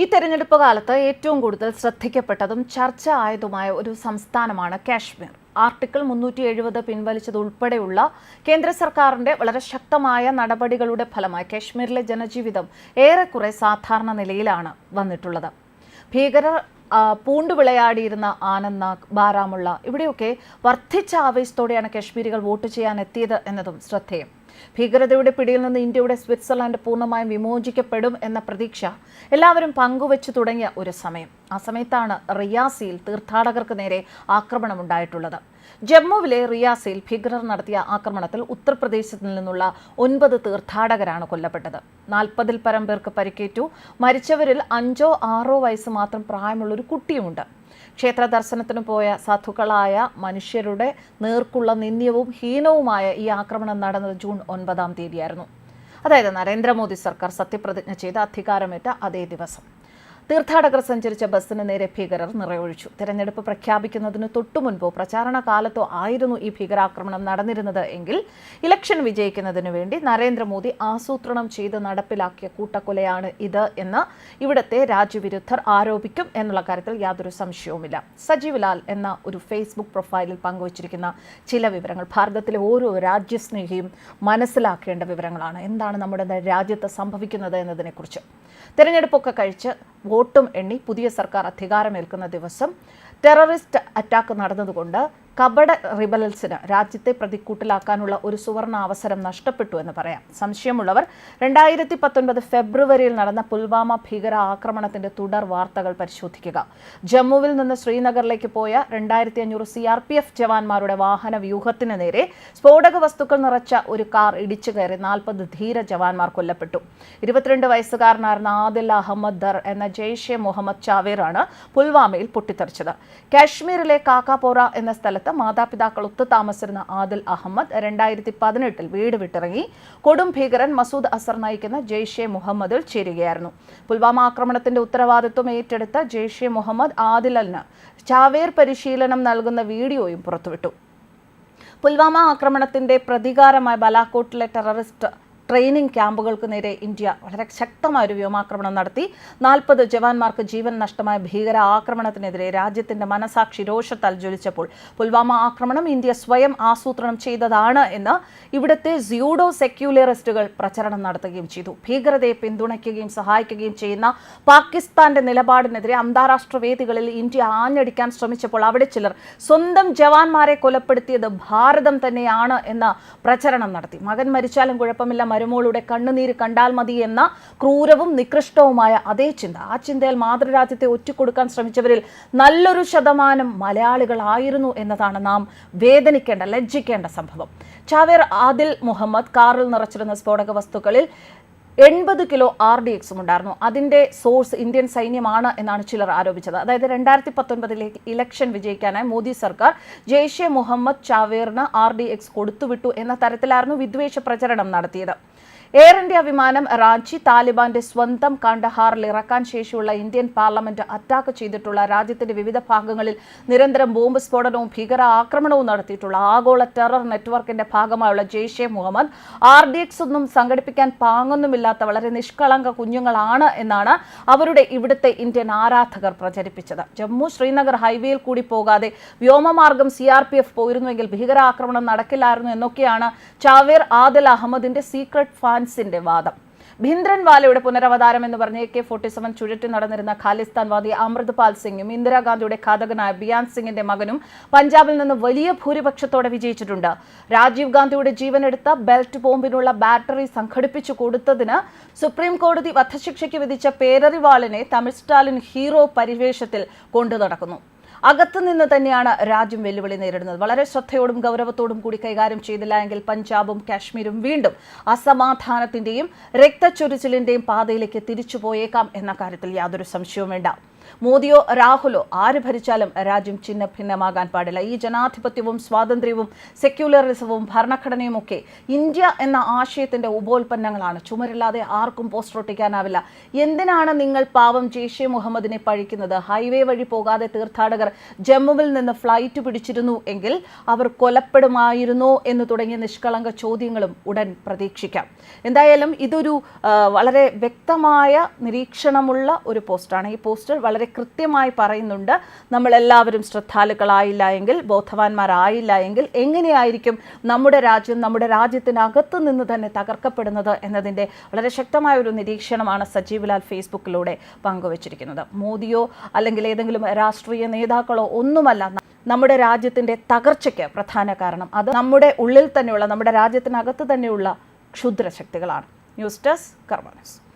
ഈ തെരഞ്ഞെടുപ്പ് കാലത്ത് ഏറ്റവും കൂടുതൽ ശ്രദ്ധിക്കപ്പെട്ടതും ചർച്ച ആയതുമായ ഒരു സംസ്ഥാനമാണ് കാശ്മീർ. ആർട്ടിക്കിൾ മുന്നൂറ്റി എഴുപത് പിൻവലിച്ചതുൾപ്പെടെയുള്ള കേന്ദ്ര സർക്കാരിന്റെ വളരെ ശക്തമായ നടപടികളുടെ ഫലമായി കാശ്മീരിലെ ജനജീവിതം ഏറെക്കുറെ സാധാരണ നിലയിലാണ് വന്നിട്ടുള്ളത്. ഭീകരർ പൂണ്ടുവിളയാടിയിരുന്ന ആനന്ദ്നാഗ് ബാരാമുള്ള ഇവിടെയൊക്കെ വർദ്ധിച്ച ആവേശത്തോടെയാണ് കാശ്മീരികൾ വോട്ട് ചെയ്യാൻ എത്തിയത് എന്നതും ശ്രദ്ധേയം. ഭീകരതയുടെ പിടിയിൽ നിന്ന് ഇന്ത്യയുടെ സ്വിറ്റ്സർലാൻഡ് പൂർണമായും വിമോചിക്കപ്പെടും എന്ന പ്രതീക്ഷ എല്ലാവരും പങ്കുവച്ചു തുടങ്ങിയ ഒരു സമയം. ആ സമയത്താണ് റിയാസിയിൽ തീർത്ഥാടകർക്ക് നേരെ ആക്രമണമുണ്ടായിട്ടുള്ളത് ജമ്മുവിലെ റിയാസിൽ ഭീകരർ നടത്തിയ ആക്രമണത്തിൽ ഉത്തർപ്രദേശിൽ നിന്നുള്ള ഒൻപത് തീർത്ഥാടകരാണ് കൊല്ലപ്പെട്ടത്. നാൽപ്പതിൽ പരം പേർക്ക് പരിക്കേറ്റു. മരിച്ചവരിൽ അഞ്ചോ ആറോ വയസ്സ് മാത്രം പ്രായമുള്ള ഒരു കുട്ടിയുമുണ്ട്. ക്ഷേത്ര ദർശനത്തിന് പോയ സാധുക്കളായ മനുഷ്യരുടെ നേർക്കുള്ള നിന്ദ്യവും ഹീനവുമായ ഈ ആക്രമണം നടന്നത് ജൂൺ ഒൻപതാം തീയതിയായിരുന്നു. അതായത് നരേന്ദ്രമോദി സർക്കാർ സത്യപ്രതിജ്ഞ ചെയ്ത് അധികാരമേറ്റ അതേ ദിവസം. തീർത്ഥാടകർ സഞ്ചരിച്ച ബസ്സിന് നേരെ ഭീകരർ നിറയൊഴിച്ചു. തെരഞ്ഞെടുപ്പ് പ്രഖ്യാപിക്കുന്നതിന് തൊട്ടുമുൻപോ പ്രചാരണ കാലത്തോ ആയിരുന്നു ഈ ഭീകരാക്രമണം നടന്നിരുന്നത് എങ്കിൽ ഇലക്ഷൻ വിജയിക്കുന്നതിന് വേണ്ടി നരേന്ദ്രമോദി ആസൂത്രണം ചെയ്ത് നടപ്പിലാക്കിയ കൂട്ടക്കൊലയാണ് ഇത് എന്ന് ഇവിടത്തെ രാജ്യവിരുദ്ധർ ആരോപിക്കും എന്നുള്ള കാര്യത്തിൽ യാതൊരു സംശയവുമില്ല. സജീവ് ലാൽ എന്ന ഒരു ഫേസ്ബുക്ക് പ്രൊഫൈലിൽ പങ്കുവച്ചിരിക്കുന്ന ചില വിവരങ്ങൾ ഭാരതത്തിലെ ഓരോ രാജ്യസ്നേഹിയും മനസ്സിലാക്കേണ്ട വിവരങ്ങളാണ്. എന്താണ് നമ്മുടെ രാജ്യത്ത് സംഭവിക്കുന്നത് എന്നതിനെക്കുറിച്ച്. തെരഞ്ഞെടുപ്പൊക്കെ കഴിച്ച് വോട്ടും എണ്ണി പുതിയ സർക്കാർ അധികാരമേൽക്കുന്ന ദിവസം ടെററിസ്റ്റ് അറ്റാക്ക് നടന്നതുകൊണ്ട് കപട റിബലൽസിന് രാജ്യത്തെ പ്രതിക്കൂട്ടിലാക്കാനുള്ള ഒരു സുവർണ അവസരം നഷ്ടപ്പെട്ടു എന്ന് പറയാം. സംശയമുള്ളവർ രണ്ടായിരത്തി പത്തൊൻപത് ഫെബ്രുവരിയിൽ നടന്ന പുൽവാമ ഭീകര ആക്രമണത്തിന്റെ തുടർ വാർത്തകൾ പരിശോധിക്കുക. ജമ്മുവിൽ നിന്ന് ശ്രീനഗറിലേക്ക് പോയ രണ്ടായിരത്തി അഞ്ഞൂറ് സി ആർ പി എഫ് ജവാന്മാരുടെ വാഹന വ്യൂഹത്തിന് നേരെ സ്ഫോടക വസ്തുക്കൾ നിറച്ച ഒരു കാർ ഇടിച്ചു കയറി നാൽപ്പത് ധീര ജവാന്മാർ കൊല്ലപ്പെട്ടു. ഇരുപത്തിരണ്ട് വയസ്സുകാരനായിരുന്ന ആദിൽ അഹമ്മദ് ദർ എന്ന ജെയ്ഷെ മുഹമ്മദ് ചാവേറാണ് പുൽവാമയിൽ പൊട്ടിത്തെറിച്ചത്. കാശ്മീരിലെ കാക്കാപോറ എന്ന സ്ഥലത്ത് മാതാപിതാക്കൾ ഒത്തു താമസിച്ചിരുന്ന ആദിൽ അഹമ്മദ് രണ്ടായിരത്തി പതിനെട്ടിൽ വീട് വിട്ടിറങ്ങി. കൊടും ഭീകരൻ മസൂദ് അസർ നയിക്കുന്ന ജെയ്ഷെ മുഹമ്മദിൽ ചേരുകയായിരുന്നു. പുൽവാമ ആക്രമണത്തിന്റെ ഉത്തരവാദിത്വം ഏറ്റെടുത്ത ജെയ്ഷെ മുഹമ്മദ് ആദിലലിന് ചാവേർ പരിശീലനം നൽകുന്ന വീഡിയോയും പുറത്തുവിട്ടു. പുൽവാമ ആക്രമണത്തിന്റെ പ്രതികാരമായി ബലാക്കോട്ടിലെ ടെററിസ്റ്റ് ട്രെയിനിങ് ക്യാമ്പുകൾക്ക് നേരെ ഇന്ത്യ വളരെ ശക്തമായ ഒരു വ്യോമാക്രമണം നടത്തി. നാൽപ്പത് ജവാന്മാർക്ക് ജീവൻ നഷ്ടമായ ഭീകര ആക്രമണത്തിനെതിരെ രാജ്യത്തിന്റെ മനസാക്ഷി രോഷത്താൽ ജ്വലിച്ചപ്പോൾ പുൽവാമ ആക്രമണം ഇന്ത്യ സ്വയം ആസൂത്രണം ചെയ്തതാണ് എന്ന് ഇവിടുത്തെ സ്യൂഡോ സെക്യുലറിസ്റ്റുകൾ പ്രചരണം നടത്തുകയും ചെയ്തു. ഭീകരതയെ പിന്തുണയ്ക്കുകയും സഹായിക്കുകയും ചെയ്യുന്ന പാകിസ്ഥാന്റെ നിലപാടിനെതിരെ അന്താരാഷ്ട്ര വേദികളിൽ ഇന്ത്യ ആഞ്ഞടിക്കാൻ ശ്രമിച്ചപ്പോൾ അവിടെ ചിലർ സ്വന്തം ജവാന്മാരെ കൊലപ്പെടുത്തിയത് ഭാരതം തന്നെയാണ് എന്ന പ്രചരണം നടത്തി. മകൻ മരിച്ചാലും കുഴപ്പമില്ല മരുമോളുടെ കണ്ണുനീര് കണ്ടാൽ മതി എന്ന ക്രൂരവും നികൃഷ്ടവുമായ അതേ ചിന്ത. ആ ചിന്തയിൽ മാതൃരാജ്യത്തെ ഒറ്റിക്കൊടുക്കാൻ ശ്രമിച്ചവരിൽ നല്ലൊരു ശതമാനം മലയാളികളായിരുന്നു എന്നതാണ് നാം വേദനിക്കേണ്ട ലജ്ജിക്കേണ്ട സംഭവം. ചാവേർ ആദിൽ മുഹമ്മദ് കാറിൽ നിറച്ചിരുന്ന സ്ഫോടക വസ്തുക്കളിൽ എൺപത് കിലോ ആർ ഡി എക്സും ഉണ്ടായിരുന്നു. അതിന്റെ സോഴ്സ് ഇന്ത്യൻ സൈന്യമാണ് എന്നാണ് ചിലർ ആരോപിച്ചത്. അതായത് രണ്ടായിരത്തി പത്തൊൻപതിലെ ഇലക്ഷൻ വിജയിക്കാനായി മോദി സർക്കാർ ജെയ്ഷെ മുഹമ്മദ് ചാവേറിന് ആർ ഡി എക്സ് കൊടുത്തുവിട്ടു എന്ന തരത്തിലായിരുന്നു വിദ്വേഷ പ്രചരണം നടത്തിയത്. എയർ ഇന്ത്യ വിമാനം റാഞ്ചി താലിബാന്റെ സ്വന്തം കണ്ടഹാറിൽ ഇറക്കാൻ ശേഷിയുള്ള ഇന്ത്യൻ പാർലമെന്റ് അറ്റാക്ക് ചെയ്തിട്ടുള്ള രാജ്യത്തിന്റെ വിവിധ ഭാഗങ്ങളിൽ നിരന്തരം ബോംബ് സ്ഫോടനവും ഭീകര ആക്രമണവും നടത്തിയിട്ടുള്ള ആഗോള ടെറർ നെറ്റ്വർക്കിന്റെ ഭാഗമായുള്ള Jaish Mohammed R D X ഒന്നും സംഘടിപ്പിക്കാൻ പാങ്ങൊന്നുമില്ലാത്ത വളരെ നിഷ്കളങ്ക കുഞ്ഞുങ്ങളാണ് എന്നാണ് അവരുടെ ഇവിടുത്തെ ഇന്ത്യൻ ആരാധകർ പ്രചരിപ്പിച്ചത്. ജമ്മു ശ്രീനഗർ ഹൈവേയിൽ കൂടി പോകാതെ വ്യോമമാർഗം സി ആർ പി എഫ് പോയിരുന്നുവെങ്കിൽ ഭീകരാക്രമണം നടക്കില്ലായിരുന്നു എന്നൊക്കെയാണ് ചാവേർ ആദൽ അഹമ്മദിന്റെ സീക്രട്ട് ഫാൻസിന്റെ വാദം. ഭിന്ദ്രൻവാലയുടെ പുനരവതാരം എന്ന് പറഞ്ഞ് എ കെ ഫോർട്ടി സെവൻ ചുഴറ്റി നടന്നിരുന്ന ഖാലിസ്ഥാൻവാദി അമൃത്പാൽ സിംഗും ഇന്ദിരാഗാന്ധിയുടെ ഘാതകനായ ബിയാൻ സിംഗിന്റെ മകനും പഞ്ചാബിൽ നിന്ന് വലിയ ഭൂരിപക്ഷത്തോടെ വിജയിച്ചിട്ടുണ്ട്. രാജീവ് ഗാന്ധിയുടെ ജീവനെടുത്ത ബെൽറ്റ് ബോംബിനുള്ള ബാറ്ററി സംഘടിപ്പിച്ചു കൊടുത്തതിന് സുപ്രീം കോടതി വധശിക്ഷയ്ക്ക് വിധിച്ച പേരറിവാളിനെ തമിഴ് സ്റ്റാലിൻ ഹീറോ പരിവേഷത്തിൽ കൊണ്ടു നടക്കുന്നു. അകത്തു നിന്ന് തന്നെയാണ് രാജ്യം വെല്ലുവിളി നേരിടുന്നത്. വളരെ ശ്രദ്ധയോടും ഗൗരവത്തോടും കൂടി കൈകാര്യം ചെയ്തില്ല എങ്കിൽ പഞ്ചാബും കാശ്മീരും വീണ്ടും അസമാധാനത്തിന്റെയും രക്തച്ചൊരിച്ചിലിന്റെയും പാതയിലേക്ക് തിരിച്ചു പോയേക്കാം എന്ന കാര്യത്തിൽ യാതൊരു സംശയവും വേണ്ട. മോദിയോ രാഹുലോ ആര് ഭരിച്ചാലും രാജ്യം ചിഹ്ന ഭിന്നമാകാൻ പാടില്ല. ഈ ജനാധിപത്യവും സ്വാതന്ത്ര്യവും സെക്യുലറിസവും ഭരണഘടനയും ഒക്കെ ഇന്ത്യ എന്ന ആശയത്തിന്റെ ഉപോൽപ്പന്നങ്ങളാണ്. ചുമരില്ലാതെ ആർക്കും പോസ്റ്റർ ഒട്ടിക്കാനാവില്ല. എന്തിനാണ് നിങ്ങൾ പാവം ജെയ്ഷെ മുഹമ്മദിനെ പഴിക്കുന്നത്? ഹൈവേ വഴി പോകാതെ തീർത്ഥാടകർ ജമ്മുവിൽ നിന്ന് ഫ്ലൈറ്റ് പിടിച്ചിരുന്നു എങ്കിൽ അവർ കൊലപ്പെടുമായിരുന്നോ എന്ന് തുടങ്ങിയ നിഷ്കളങ്ക ചോദ്യങ്ങളും ഉടൻ പ്രതീക്ഷിക്കാം. എന്തായാലും ഇതൊരു വളരെ വ്യക്തമായ നിരീക്ഷണമുള്ള ഒരു പോസ്റ്റാണ്. ഈ പോസ്റ്റർ വളരെ കൃത്യമായി പറയുന്നുണ്ട്. നമ്മളെല്ലാവരും ശ്രദ്ധാലുക്കളായില്ല എങ്കിൽ ബോധവാന്മാരായില്ല എങ്കിൽ എങ്ങനെയായിരിക്കും നമ്മുടെ രാജ്യം നമ്മുടെ രാജ്യത്തിനകത്ത് നിന്ന് തന്നെ തകർക്കപ്പെടുന്നത് എന്നതിന്റെ വളരെ ശക്തമായ ഒരു നിരീക്ഷണമാണ് സജീവ് ലാൽ ഫേസ്ബുക്കിലൂടെ പങ്കുവച്ചിരിക്കുന്നത്. മോദിയോ അല്ലെങ്കിൽ ഏതെങ്കിലും രാഷ്ട്രീയ നേതാക്കളോ ഒന്നുമല്ല നമ്മുടെ രാജ്യത്തിന്റെ തകർച്ചയ്ക്ക് പ്രധാന കാരണം. അത് നമ്മുടെ ഉള്ളിൽ തന്നെയുള്ള നമ്മുടെ രാജ്യത്തിനകത്ത് തന്നെയുള്ള ക്ഷുദ്രശക്തികളാണ്. News desk Karma news.